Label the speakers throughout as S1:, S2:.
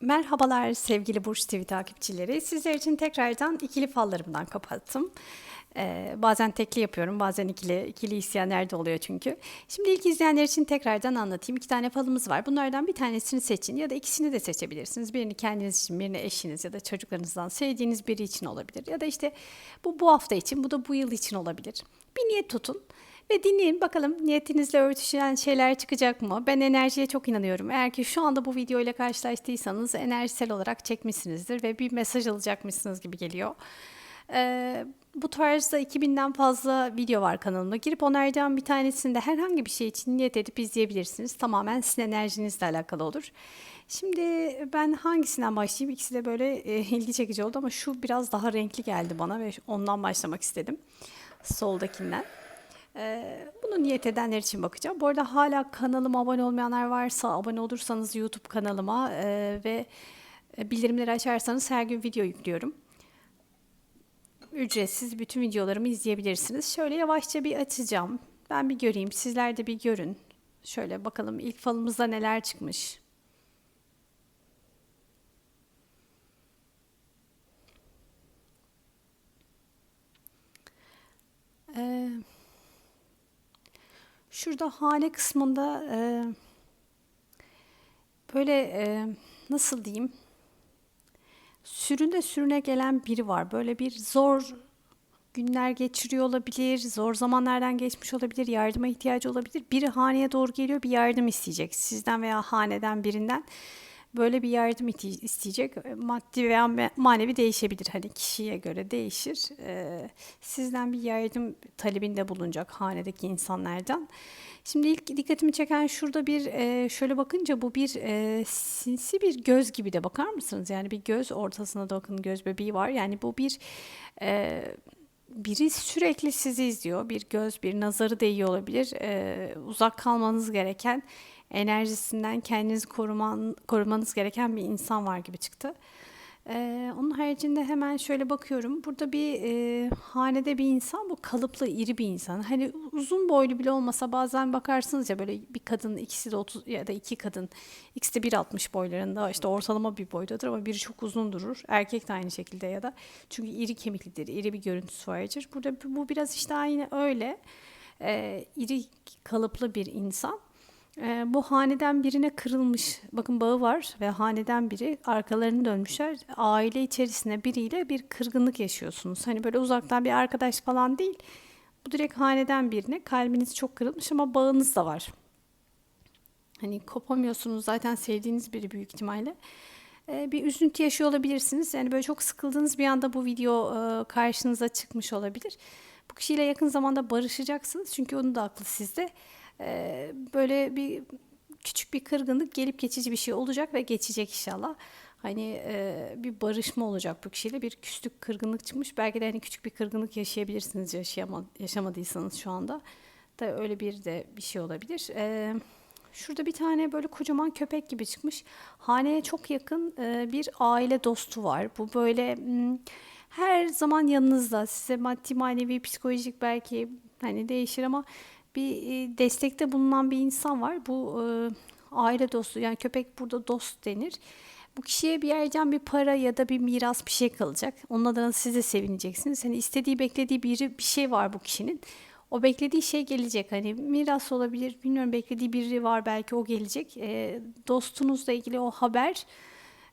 S1: Merhabalar sevgili Burç TV takipçileri. Sizler için tekrardan ikili fallarımdan kapattım. Ee, bazen tekli yapıyorum, bazen ikili. ikili isteyenler de oluyor çünkü. Şimdi ilk izleyenler için tekrardan anlatayım. İki tane falımız var. Bunlardan bir tanesini seçin ya da ikisini de seçebilirsiniz. Birini kendiniz için, birini eşiniz ya da çocuklarınızdan sevdiğiniz biri için olabilir. Ya da işte bu bu hafta için, bu da bu yıl için olabilir. Bir niyet tutun. Ve dinleyin bakalım niyetinizle örtüşen şeyler çıkacak mı? Ben enerjiye çok inanıyorum. Eğer ki şu anda bu video ile karşılaştıysanız enerjisel olarak çekmişsinizdir ve bir mesaj alacakmışsınız gibi geliyor. Ee, bu tarzda 2000'den fazla video var kanalımda. Girip onlardan bir tanesinde herhangi bir şey için niyet edip izleyebilirsiniz. Tamamen sizin enerjinizle alakalı olur. Şimdi ben hangisinden başlayayım? İkisi de böyle e, ilgi çekici oldu ama şu biraz daha renkli geldi bana ve ondan başlamak istedim. Soldakinden. Ee, bunu niyet edenler için bakacağım. Bu arada hala kanalıma abone olmayanlar varsa abone olursanız YouTube kanalıma e, ve e, bildirimleri açarsanız her gün video yüklüyorum. Ücretsiz bütün videolarımı izleyebilirsiniz. Şöyle yavaşça bir açacağım. Ben bir göreyim. Sizler de bir görün. Şöyle bakalım ilk falımızda neler çıkmış. Şurada hane kısmında e, böyle e, nasıl diyeyim sürüne sürüne gelen biri var. Böyle bir zor günler geçiriyor olabilir, zor zamanlardan geçmiş olabilir, yardıma ihtiyacı olabilir. Biri haneye doğru geliyor, bir yardım isteyecek sizden veya haneden birinden. Böyle bir yardım isteyecek. Maddi veya manevi değişebilir. Hani kişiye göre değişir. Ee, sizden bir yardım talebinde bulunacak hanedeki insanlardan. Şimdi ilk dikkatimi çeken şurada bir e, şöyle bakınca bu bir e, sinsi bir göz gibi de bakar mısınız? Yani bir göz ortasına da bakın göz bebeği var. Yani bu bir e, biri sürekli sizi izliyor. Bir göz, bir nazarı değiyor olabilir. Uzak kalmanız gereken, enerjisinden kendinizi koruman, korumanız gereken bir insan var gibi çıktı. Ee, onun haricinde hemen şöyle bakıyorum. Burada bir e, hanede bir insan, bu kalıplı, iri bir insan. Hani uzun boylu bile olmasa bazen bakarsınız ya böyle bir kadın, ikisi de 30 ya da iki kadın, ikisi de 1.60 boylarında, işte ortalama bir boydadır ama biri çok uzun durur. Erkek de aynı şekilde ya da çünkü iri kemiklidir, iri bir görüntüsü vardır. Burada bu biraz işte aynı öyle. Ee, iri kalıplı bir insan. Ee, bu haneden birine kırılmış, bakın bağı var ve haneden biri arkalarını dönmüşler. Aile içerisinde biriyle bir kırgınlık yaşıyorsunuz. Hani böyle uzaktan bir arkadaş falan değil. Bu direkt haneden birine kalbiniz çok kırılmış ama bağınız da var. Hani kopamıyorsunuz zaten sevdiğiniz biri büyük ihtimalle. Ee, bir üzüntü yaşıyor olabilirsiniz. Yani böyle çok sıkıldığınız bir anda bu video e, karşınıza çıkmış olabilir. Bu kişiyle yakın zamanda barışacaksınız çünkü onun da aklı sizde. Ee, böyle bir küçük bir kırgınlık gelip geçici bir şey olacak ve geçecek inşallah. Hani e, bir barışma olacak bu kişiyle bir küslük kırgınlık çıkmış. Belki de hani küçük bir kırgınlık yaşayabilirsiniz yaşayama, yaşamadıysanız şu anda. Da öyle bir de bir şey olabilir. Ee, şurada bir tane böyle kocaman köpek gibi çıkmış. Haneye çok yakın e, bir aile dostu var. Bu böyle hmm, her zaman yanınızda. Size maddi manevi psikolojik belki hani değişir ama bir e, destekte bulunan bir insan var. Bu e, aile dostu yani köpek burada dost denir. Bu kişiye bir yerden bir para ya da bir miras bir şey kalacak. Onun adına siz de sevineceksiniz. Hani istediği beklediği biri bir şey var bu kişinin. O beklediği şey gelecek. Hani miras olabilir. Bilmiyorum beklediği biri var belki o gelecek. E, dostunuzla ilgili o haber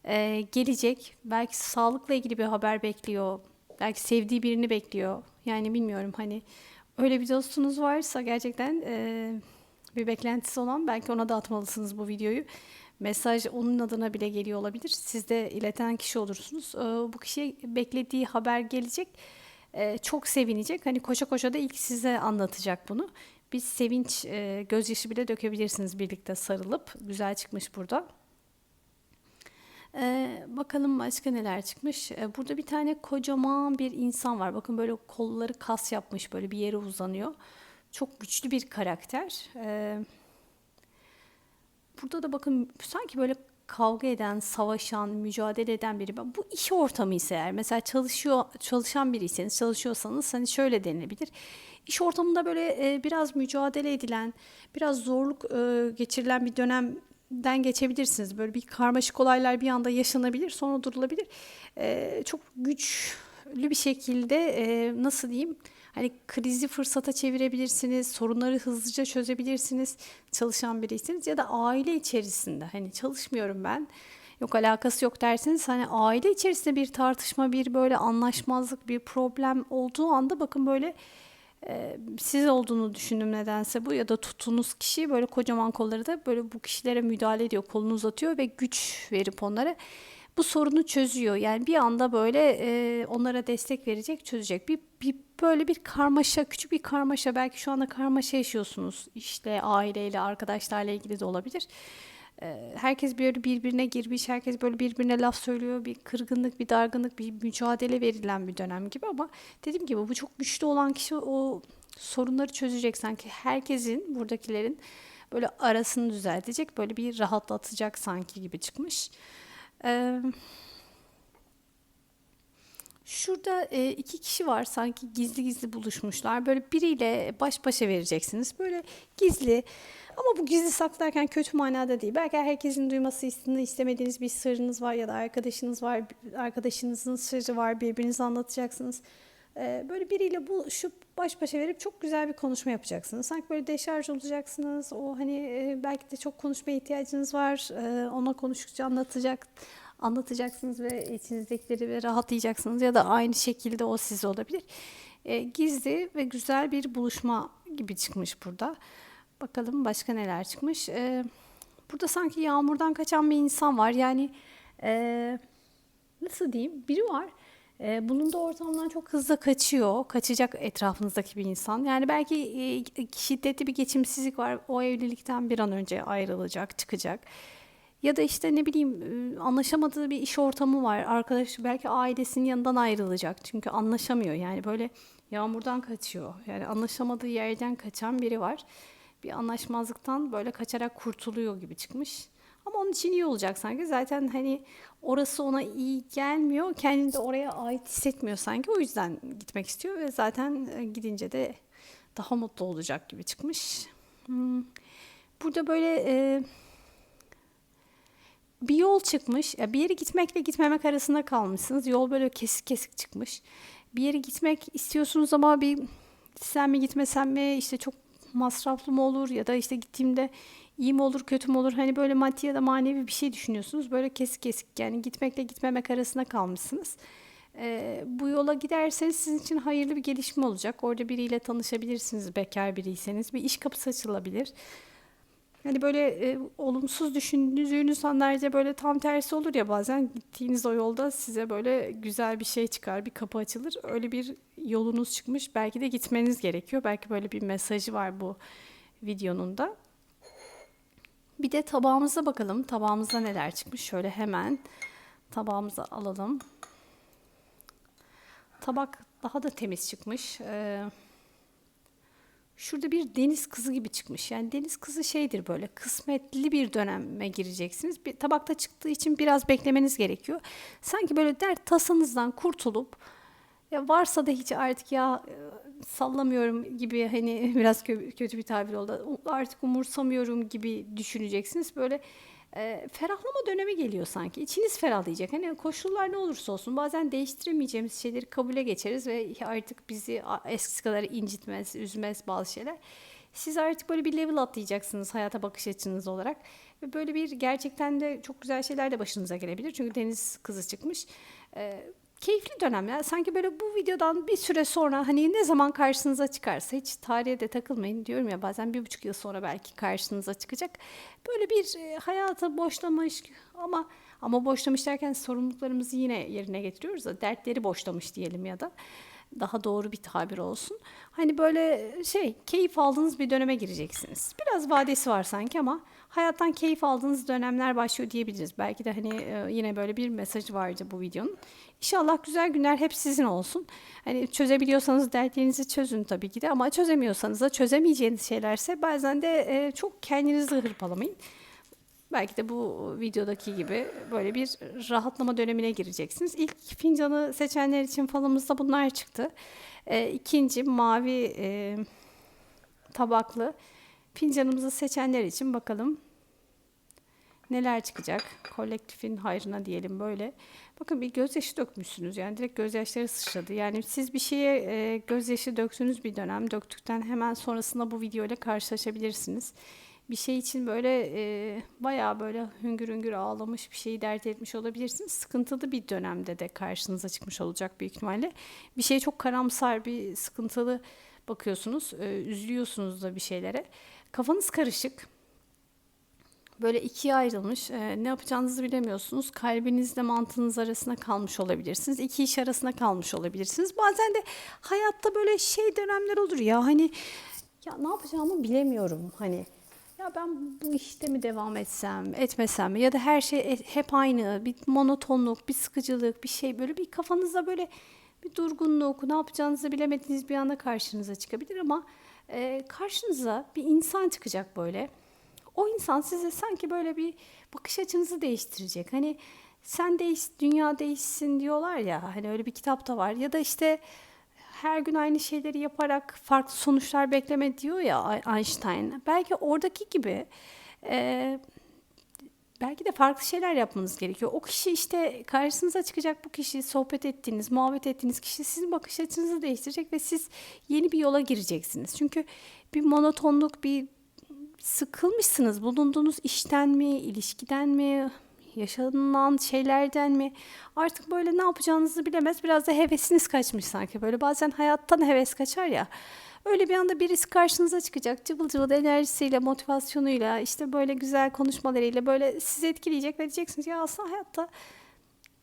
S1: e, gelecek. Belki sağlıkla ilgili bir haber bekliyor. Belki sevdiği birini bekliyor. Yani bilmiyorum hani öyle bir dostunuz varsa gerçekten e, bir beklentisi olan belki ona da atmalısınız bu videoyu. Mesaj onun adına bile geliyor olabilir. Siz de ileten kişi olursunuz. E, bu kişiye beklediği haber gelecek. E, çok sevinecek. Hani koşa koşa da ilk size anlatacak bunu. Bir sevinç, e, gözyaşı bile dökebilirsiniz birlikte sarılıp. Güzel çıkmış burada. Bakalım başka neler çıkmış. Ee, burada bir tane kocaman bir insan var. Bakın böyle kolları kas yapmış böyle bir yere uzanıyor. Çok güçlü bir karakter. Ee, burada da bakın sanki böyle kavga eden, savaşan, mücadele eden biri. Bu iş ortamı ise eğer mesela çalışıyor çalışan biriyseniz, çalışıyorsanız hani şöyle denilebilir. İş ortamında böyle e, biraz mücadele edilen, biraz zorluk e, geçirilen bir dönem den geçebilirsiniz. Böyle bir karmaşık olaylar bir anda yaşanabilir, sonra durulabilir. Ee, çok güçlü bir şekilde e, nasıl diyeyim? Hani krizi fırsata çevirebilirsiniz, sorunları hızlıca çözebilirsiniz çalışan biriyseniz ya da aile içerisinde hani çalışmıyorum ben yok alakası yok derseniz hani aile içerisinde bir tartışma, bir böyle anlaşmazlık, bir problem olduğu anda bakın böyle siz olduğunu düşündüm nedense bu ya da tuttuğunuz kişi böyle kocaman kolları da böyle bu kişilere müdahale ediyor, kolunu uzatıyor ve güç verip onlara bu sorunu çözüyor. Yani bir anda böyle e, onlara destek verecek, çözecek. Bir, bir böyle bir karmaşa, küçük bir karmaşa. Belki şu anda karmaşa yaşıyorsunuz. İşte aileyle, arkadaşlarla ilgili de olabilir. Herkes böyle birbirine girmiş, herkes böyle birbirine laf söylüyor. Bir kırgınlık, bir dargınlık, bir mücadele verilen bir dönem gibi ama dediğim gibi bu çok güçlü olan kişi o sorunları çözecek sanki. Herkesin, buradakilerin böyle arasını düzeltecek, böyle bir rahatlatacak sanki gibi çıkmış. Ee, şurada e, iki kişi var sanki gizli gizli buluşmuşlar. Böyle biriyle baş başa vereceksiniz. Böyle gizli ama bu gizli saklarken kötü manada değil. Belki herkesin duymasını istemediğiniz bir sırrınız var ya da arkadaşınız var, arkadaşınızın sırrı var, birbirinize anlatacaksınız. Ee, böyle biriyle buluşup baş başa verip çok güzel bir konuşma yapacaksınız. Sanki böyle deşarj olacaksınız. O hani e, belki de çok konuşmaya ihtiyacınız var. Ee, ona konuştukça anlatacak anlatacaksınız ve içinizdekileri ve rahatlayacaksınız ya da aynı şekilde o siz olabilir. Ee, gizli ve güzel bir buluşma gibi çıkmış burada. Bakalım başka neler çıkmış. Ee, burada sanki yağmurdan kaçan bir insan var. Yani e, nasıl diyeyim? Biri var e, bulunduğu ortamdan çok hızlı kaçıyor. Kaçacak etrafınızdaki bir insan. Yani belki e, şiddetli bir geçimsizlik var. O evlilikten bir an önce ayrılacak, çıkacak. Ya da işte ne bileyim e, anlaşamadığı bir iş ortamı var. Arkadaş belki ailesinin yanından ayrılacak. Çünkü anlaşamıyor. Yani böyle yağmurdan kaçıyor. Yani anlaşamadığı yerden kaçan biri var. Bir anlaşmazlıktan böyle kaçarak kurtuluyor gibi çıkmış. Ama onun için iyi olacak sanki. Zaten hani orası ona iyi gelmiyor. Kendini de oraya ait hissetmiyor sanki. O yüzden gitmek istiyor ve zaten e, gidince de daha mutlu olacak gibi çıkmış. Hmm. Burada böyle e, bir yol çıkmış. Bir yere gitmekle gitmemek arasında kalmışsınız. Yol böyle kesik kesik çıkmış. Bir yere gitmek istiyorsunuz ama bir sen mi gitmesem mi işte çok masraflı mı olur ya da işte gittiğimde iyi mi olur kötü mü olur hani böyle maddi ya da manevi bir şey düşünüyorsunuz böyle kesik kesik yani gitmekle gitmemek arasında kalmışsınız. Ee, bu yola giderseniz sizin için hayırlı bir gelişme olacak. Orada biriyle tanışabilirsiniz bekar biriyseniz. Bir iş kapısı açılabilir. Hani böyle e, olumsuz düşündüğünüz anlarda böyle tam tersi olur ya bazen gittiğiniz o yolda size böyle güzel bir şey çıkar, bir kapı açılır. Öyle bir yolunuz çıkmış. Belki de gitmeniz gerekiyor. Belki böyle bir mesajı var bu videonun da. Bir de tabağımıza bakalım. Tabağımızda neler çıkmış? Şöyle hemen tabağımıza alalım. Tabak daha da temiz çıkmış. Ee, şurada bir deniz kızı gibi çıkmış. Yani deniz kızı şeydir böyle kısmetli bir döneme gireceksiniz. Bir tabakta çıktığı için biraz beklemeniz gerekiyor. Sanki böyle dert tasanızdan kurtulup ya varsa da hiç artık ya e, sallamıyorum gibi hani biraz kötü bir tabir oldu. Artık umursamıyorum gibi düşüneceksiniz. Böyle e, ferahlama dönemi geliyor sanki. İçiniz ferahlayacak. Hani koşullar ne olursa olsun bazen değiştiremeyeceğimiz şeyleri kabule geçeriz ve artık bizi eskisi kadar incitmez, üzmez bazı şeyler. Siz artık böyle bir level atlayacaksınız hayata bakış açınız olarak. Ve böyle bir gerçekten de çok güzel şeyler de başınıza gelebilir. Çünkü deniz kızı çıkmış. Ee, keyifli dönem ya. Sanki böyle bu videodan bir süre sonra hani ne zaman karşınıza çıkarsa hiç tarihe de takılmayın diyorum ya bazen bir buçuk yıl sonra belki karşınıza çıkacak. Böyle bir e, hayata boşlamış ama ama boşlamış derken sorumluluklarımızı yine yerine getiriyoruz da dertleri boşlamış diyelim ya da daha doğru bir tabir olsun. Hani böyle şey keyif aldığınız bir döneme gireceksiniz. Biraz vadesi var sanki ama hayattan keyif aldığınız dönemler başlıyor diyebiliriz. Belki de hani e, yine böyle bir mesajı vardı bu videonun. İnşallah güzel günler hep sizin olsun. Hani çözebiliyorsanız dertlerinizi çözün tabii ki de ama çözemiyorsanız da çözemeyeceğiniz şeylerse bazen de e, çok kendinizi hırpalamayın. Belki de bu videodaki gibi böyle bir rahatlama dönemine gireceksiniz. İlk fincanı seçenler için falımızda bunlar çıktı. E, ikinci mavi e, tabaklı fincanımızı seçenler için bakalım Neler çıkacak? Kolektifin hayrına diyelim böyle. Bakın bir gözyaşı dökmüşsünüz yani direkt gözyaşları sıçradı. Yani siz bir şeye e, gözyaşı döktüğünüz bir dönem döktükten hemen sonrasında bu video ile karşılaşabilirsiniz. Bir şey için böyle e, bayağı böyle hüngür hüngür ağlamış bir şeyi dert etmiş olabilirsiniz. Sıkıntılı bir dönemde de karşınıza çıkmış olacak büyük ihtimalle. Bir şey çok karamsar bir sıkıntılı bakıyorsunuz, e, üzülüyorsunuz da bir şeylere. Kafanız karışık böyle ikiye ayrılmış. E, ne yapacağınızı bilemiyorsunuz. Kalbinizle mantığınız arasında kalmış olabilirsiniz. İki iş arasında kalmış olabilirsiniz. Bazen de hayatta böyle şey dönemler olur ya hani ya ne yapacağımı bilemiyorum hani. Ya ben bu işte mi devam etsem, etmesem mi? Ya da her şey hep aynı, bir monotonluk, bir sıkıcılık, bir şey böyle bir kafanızda böyle bir durgunluk, ne yapacağınızı bilemediğiniz bir anda karşınıza çıkabilir ama e, karşınıza bir insan çıkacak böyle o insan size sanki böyle bir bakış açınızı değiştirecek. Hani sen değiş, dünya değişsin diyorlar ya. Hani öyle bir kitap da var. Ya da işte her gün aynı şeyleri yaparak farklı sonuçlar bekleme diyor ya Einstein. Belki oradaki gibi e, belki de farklı şeyler yapmanız gerekiyor. O kişi işte karşınıza çıkacak bu kişi sohbet ettiğiniz, muhabbet ettiğiniz kişi sizin bakış açınızı değiştirecek ve siz yeni bir yola gireceksiniz. Çünkü bir monotonluk, bir sıkılmışsınız. Bulunduğunuz işten mi, ilişkiden mi, yaşanılan şeylerden mi? Artık böyle ne yapacağınızı bilemez. Biraz da hevesiniz kaçmış sanki. Böyle bazen hayattan heves kaçar ya. Öyle bir anda birisi karşınıza çıkacak. Cıvıl cıvıl enerjisiyle, motivasyonuyla, işte böyle güzel konuşmalarıyla böyle sizi etkileyecek ve diyeceksiniz ya aslında hayatta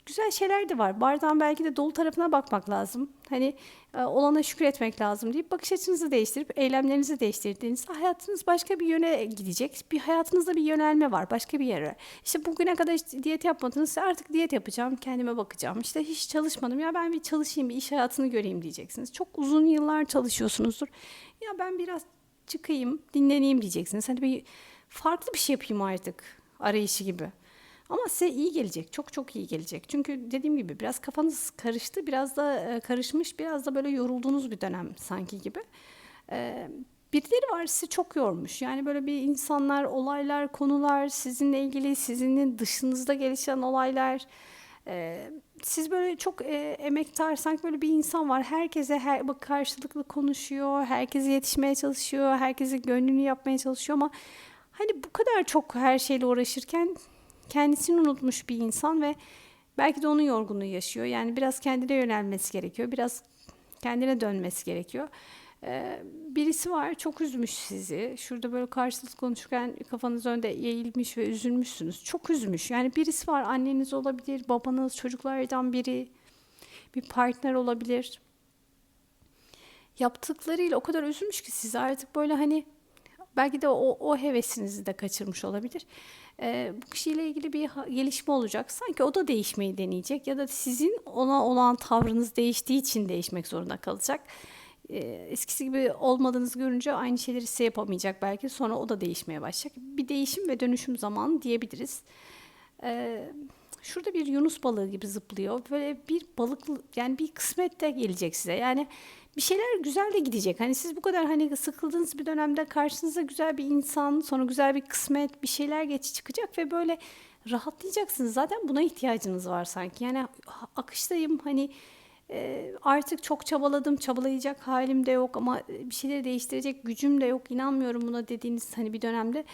S1: güzel şeyler de var. Bardağın belki de dolu tarafına bakmak lazım. Hani e, olana şükretmek lazım deyip bakış açınızı değiştirip eylemlerinizi değiştirdiğinizde hayatınız başka bir yöne gidecek. Bir hayatınızda bir yönelme var başka bir yere. İşte bugüne kadar işte diyet yapmadınız artık diyet yapacağım kendime bakacağım. İşte hiç çalışmadım ya ben bir çalışayım bir iş hayatını göreyim diyeceksiniz. Çok uzun yıllar çalışıyorsunuzdur. Ya ben biraz çıkayım dinleneyim diyeceksiniz. Hani bir farklı bir şey yapayım artık arayışı gibi. Ama size iyi gelecek. Çok çok iyi gelecek. Çünkü dediğim gibi biraz kafanız karıştı. Biraz da e, karışmış. Biraz da böyle yorulduğunuz bir dönem sanki gibi. E, birileri var sizi çok yormuş. Yani böyle bir insanlar, olaylar, konular sizinle ilgili, sizin dışınızda gelişen olaylar. E, siz böyle çok emektar sanki böyle bir insan var. Herkese her, karşılıklı konuşuyor. Herkese yetişmeye çalışıyor. Herkese gönlünü yapmaya çalışıyor ama hani bu kadar çok her şeyle uğraşırken kendisini unutmuş bir insan ve belki de onun yorgunluğu yaşıyor. Yani biraz kendine yönelmesi gerekiyor. Biraz kendine dönmesi gerekiyor. Ee, birisi var çok üzmüş sizi. Şurada böyle karşılıklı konuşurken kafanız önde eğilmiş ve üzülmüşsünüz. Çok üzmüş. Yani birisi var anneniz olabilir, babanız, çocuklardan biri, bir partner olabilir. Yaptıklarıyla o kadar üzülmüş ki siz artık böyle hani belki de o, o hevesinizi de kaçırmış olabilir e, bu kişiyle ilgili bir gelişme olacak. Sanki o da değişmeyi deneyecek ya da sizin ona olan tavrınız değiştiği için değişmek zorunda kalacak. E, eskisi gibi olmadığınızı görünce aynı şeyleri size yapamayacak belki. Sonra o da değişmeye başlayacak. Bir değişim ve dönüşüm zamanı diyebiliriz. E, şurada bir yunus balığı gibi zıplıyor. Böyle bir balık yani bir kısmet de gelecek size. Yani bir şeyler güzel de gidecek. Hani siz bu kadar hani sıkıldığınız bir dönemde karşınıza güzel bir insan, sonra güzel bir kısmet, bir şeyler geçi çıkacak ve böyle rahatlayacaksınız. Zaten buna ihtiyacınız var sanki. Yani akıştayım hani e, artık çok çabaladım, çabalayacak halim de yok ama bir şeyleri değiştirecek gücüm de yok. İnanmıyorum buna dediğiniz hani bir dönemde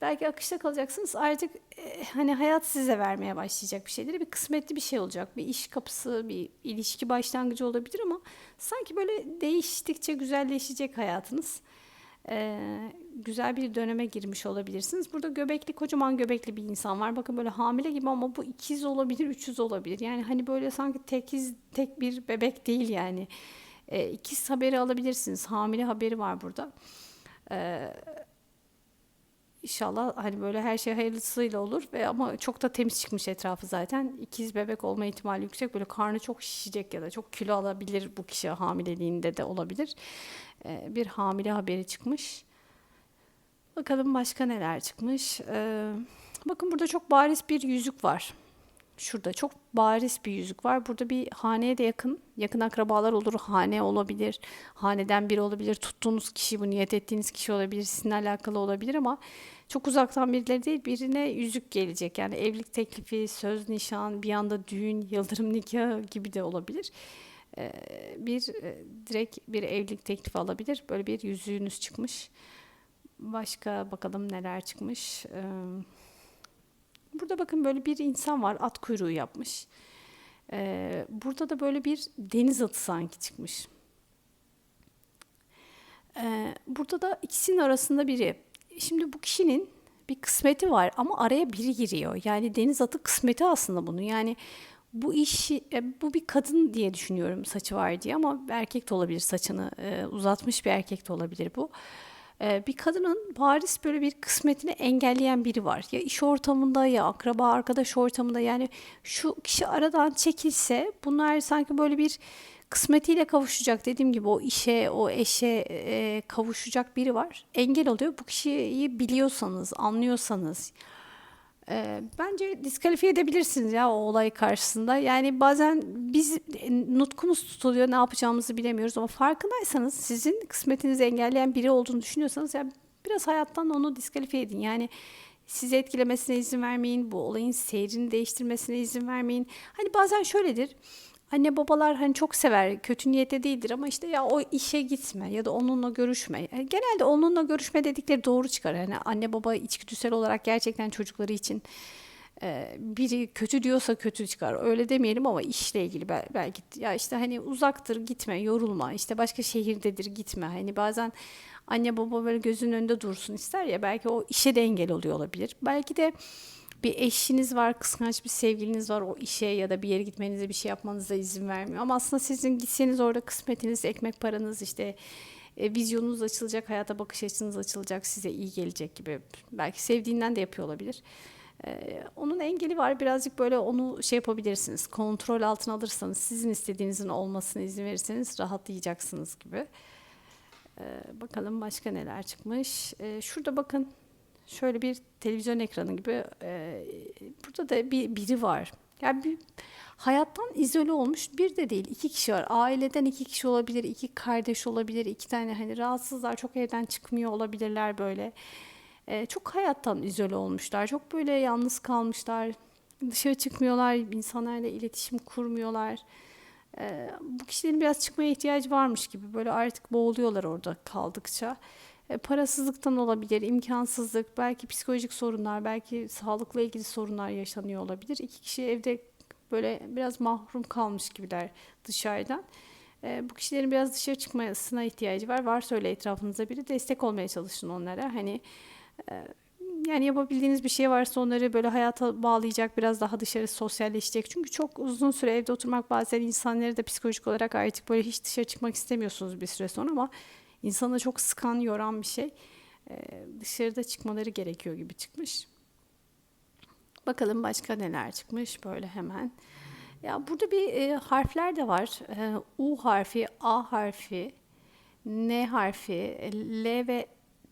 S1: belki akışta kalacaksınız. Artık e, hani hayat size vermeye başlayacak bir şeyleri. Bir kısmetli bir şey olacak. Bir iş kapısı, bir ilişki başlangıcı olabilir ama sanki böyle değiştikçe güzelleşecek hayatınız. Ee, güzel bir döneme girmiş olabilirsiniz. Burada göbekli, kocaman göbekli bir insan var. Bakın böyle hamile gibi ama bu ikiz olabilir, üçüz olabilir. Yani hani böyle sanki tekiz, tek bir bebek değil yani. Ee, ikiz haberi alabilirsiniz. Hamile haberi var burada. Ee, İnşallah hani böyle her şey hayırlısıyla olur ve ama çok da temiz çıkmış etrafı zaten. İkiz bebek olma ihtimali yüksek. Böyle karnı çok şişecek ya da çok kilo alabilir bu kişi hamileliğinde de olabilir. Ee, bir hamile haberi çıkmış. Bakalım başka neler çıkmış. Ee, bakın burada çok bariz bir yüzük var. Şurada çok bariz bir yüzük var. Burada bir haneye de yakın, yakın akrabalar olur. Hane olabilir, haneden biri olabilir. Tuttuğunuz kişi, bu niyet ettiğiniz kişi olabilir. Sizinle alakalı olabilir ama çok uzaktan birileri değil. Birine yüzük gelecek. Yani evlilik teklifi, söz, nişan, bir anda düğün, yıldırım nikahı gibi de olabilir. Ee, bir e, direkt bir evlilik teklifi alabilir. Böyle bir yüzüğünüz çıkmış. Başka bakalım neler çıkmış. Ee, Burada bakın böyle bir insan var at kuyruğu yapmış. Ee, burada da böyle bir deniz atı sanki çıkmış. Ee, burada da ikisinin arasında biri. Şimdi bu kişinin bir kısmeti var ama araya biri giriyor. Yani deniz atı kısmeti aslında bunun. Yani bu işi e, bu bir kadın diye düşünüyorum saçı var diye ama erkek de olabilir saçını e, uzatmış bir erkek de olabilir bu. E, bir kadının bariz böyle bir kısmetini engelleyen biri var. Ya iş ortamında ya akraba arkadaş ortamında yani şu kişi aradan çekilse bunlar sanki böyle bir kısmetiyle kavuşacak dediğim gibi o işe o eşe e, kavuşacak biri var. Engel oluyor. Bu kişiyi biliyorsanız, anlıyorsanız e, bence diskalifiye edebilirsiniz ya o olay karşısında. Yani bazen biz e, nutkumuz tutuluyor, ne yapacağımızı bilemiyoruz ama farkındaysanız sizin kısmetinizi engelleyen biri olduğunu düşünüyorsanız ya biraz hayattan onu diskalifiye edin. Yani sizi etkilemesine izin vermeyin, bu olayın seyrini değiştirmesine izin vermeyin. Hani bazen şöyledir. Anne babalar hani çok sever, kötü niyette değildir ama işte ya o işe gitme ya da onunla görüşme. Yani genelde onunla görüşme dedikleri doğru çıkar. Yani anne baba içgüdüsel olarak gerçekten çocukları için e, biri kötü diyorsa kötü çıkar. Öyle demeyelim ama işle ilgili belki ya işte hani uzaktır gitme, yorulma. işte başka şehirdedir gitme. Hani bazen anne baba böyle gözünün önünde dursun ister ya belki o işe de engel oluyor olabilir. Belki de bir eşiniz var, kıskanç bir sevgiliniz var o işe ya da bir yere gitmenize bir şey yapmanıza izin vermiyor. Ama aslında sizin gitseniz orada kısmetiniz, ekmek paranız işte e, vizyonunuz açılacak, hayata bakış açınız açılacak, size iyi gelecek gibi. Belki sevdiğinden de yapıyor olabilir. Ee, onun engeli var. Birazcık böyle onu şey yapabilirsiniz. Kontrol altına alırsanız, sizin istediğinizin olmasına izin verirseniz rahatlayacaksınız gibi. Ee, bakalım başka neler çıkmış. Ee, şurada bakın şöyle bir televizyon ekranı gibi e, burada da bir biri var. Yani bir hayattan izole olmuş bir de değil iki kişi var. Aileden iki kişi olabilir, iki kardeş olabilir, iki tane hani rahatsızlar çok evden çıkmıyor olabilirler böyle. E, çok hayattan izole olmuşlar. Çok böyle yalnız kalmışlar. Dışarı çıkmıyorlar, insanlarla iletişim kurmuyorlar. E, bu kişilerin biraz çıkmaya ihtiyacı varmış gibi. Böyle artık boğuluyorlar orada kaldıkça. E, parasızlıktan olabilir, imkansızlık, belki psikolojik sorunlar, belki sağlıkla ilgili sorunlar yaşanıyor olabilir. İki kişi evde böyle biraz mahrum kalmış gibiler dışarıdan. E, bu kişilerin biraz dışarı çıkmasına ihtiyacı var. Varsa öyle etrafınızda biri destek olmaya çalışın onlara. Hani e, yani yapabildiğiniz bir şey varsa onları böyle hayata bağlayacak, biraz daha dışarı sosyalleşecek. Çünkü çok uzun süre evde oturmak bazen insanları da psikolojik olarak artık böyle hiç dışarı çıkmak istemiyorsunuz bir süre sonra ama insanı çok sıkan, yoran bir şey. Ee, dışarıda çıkmaları gerekiyor gibi çıkmış. Bakalım başka neler çıkmış böyle hemen. Ya burada bir e, harfler de var. E, U harfi, A harfi, N harfi, L ve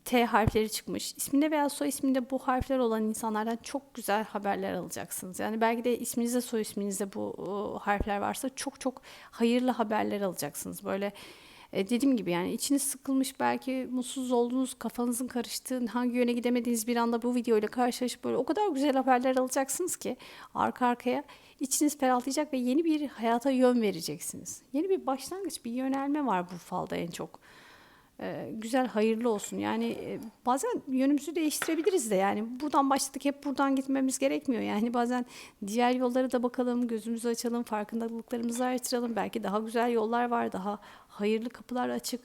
S1: T harfleri çıkmış. İsminde veya soy isminde bu harfler olan insanlardan çok güzel haberler alacaksınız. Yani belki de isminizde soy isminizde bu o, harfler varsa çok çok hayırlı haberler alacaksınız. Böyle e, dediğim gibi yani içiniz sıkılmış belki mutsuz olduğunuz kafanızın karıştığı hangi yöne gidemediğiniz bir anda bu videoyla karşılaşıp böyle o kadar güzel haberler alacaksınız ki arka arkaya içiniz ferahlayacak ve yeni bir hayata yön vereceksiniz. Yeni bir başlangıç bir yönelme var bu falda en çok güzel hayırlı olsun. Yani e, bazen yönümüzü değiştirebiliriz de yani buradan başladık hep buradan gitmemiz gerekmiyor. Yani bazen diğer yollara da bakalım, gözümüzü açalım, farkındalıklarımızı artıralım. Belki daha güzel yollar var, daha hayırlı kapılar açık.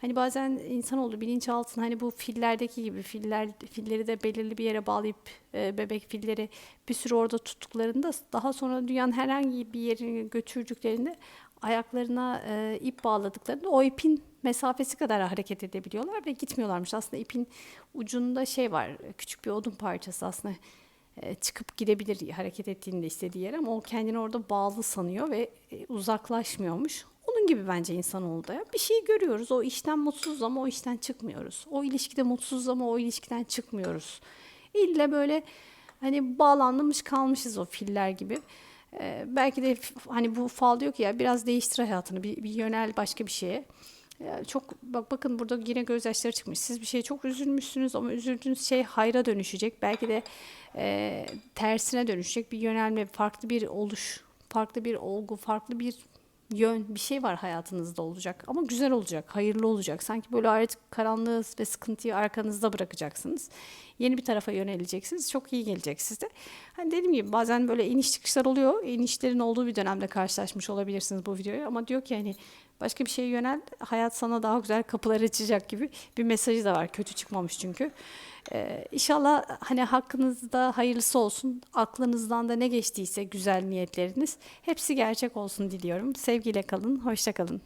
S1: Hani bazen insan oldu bilinçaltına hani bu fillerdeki gibi filler filleri de belirli bir yere bağlayıp e, bebek filleri bir süre orada tuttuklarında daha sonra dünyanın herhangi bir yerine götürdüklerinde ayaklarına e, ip bağladıklarında o ipin mesafesi kadar hareket edebiliyorlar ve gitmiyorlarmış. Aslında ipin ucunda şey var, küçük bir odun parçası aslında e, çıkıp gidebilir hareket ettiğinde istediği yer ama o kendini orada bağlı sanıyor ve e, uzaklaşmıyormuş. Onun gibi bence insanoğlu da ya. Bir şey görüyoruz. O işten mutsuz ama o işten çıkmıyoruz. O ilişkide mutsuz ama o ilişkiden çıkmıyoruz. İlle böyle hani bağlanmış kalmışız o filler gibi. Belki de hani bu fal diyor ki ya biraz değiştir hayatını bir, bir yönel başka bir şeye. Ya çok bak bakın burada yine gözyaşları çıkmış. Siz bir şeye çok üzülmüşsünüz ama üzüldüğünüz şey hayra dönüşecek. Belki de e, tersine dönüşecek bir yönelme, farklı bir oluş, farklı bir olgu, farklı bir yön, bir şey var hayatınızda olacak. Ama güzel olacak, hayırlı olacak. Sanki böyle artık karanlığı ve sıkıntıyı arkanızda bırakacaksınız. Yeni bir tarafa yöneleceksiniz. Çok iyi gelecek size. Hani dediğim gibi bazen böyle iniş çıkışlar oluyor. İnişlerin olduğu bir dönemde karşılaşmış olabilirsiniz bu videoyu. Ama diyor ki hani başka bir şeye yönel. Hayat sana daha güzel kapılar açacak gibi bir mesajı da var. Kötü çıkmamış çünkü. Ee, inşallah hani hakkınızda hayırlısı olsun. Aklınızdan da ne geçtiyse güzel niyetleriniz hepsi gerçek olsun diliyorum. Sevgiyle kalın, hoşça kalın.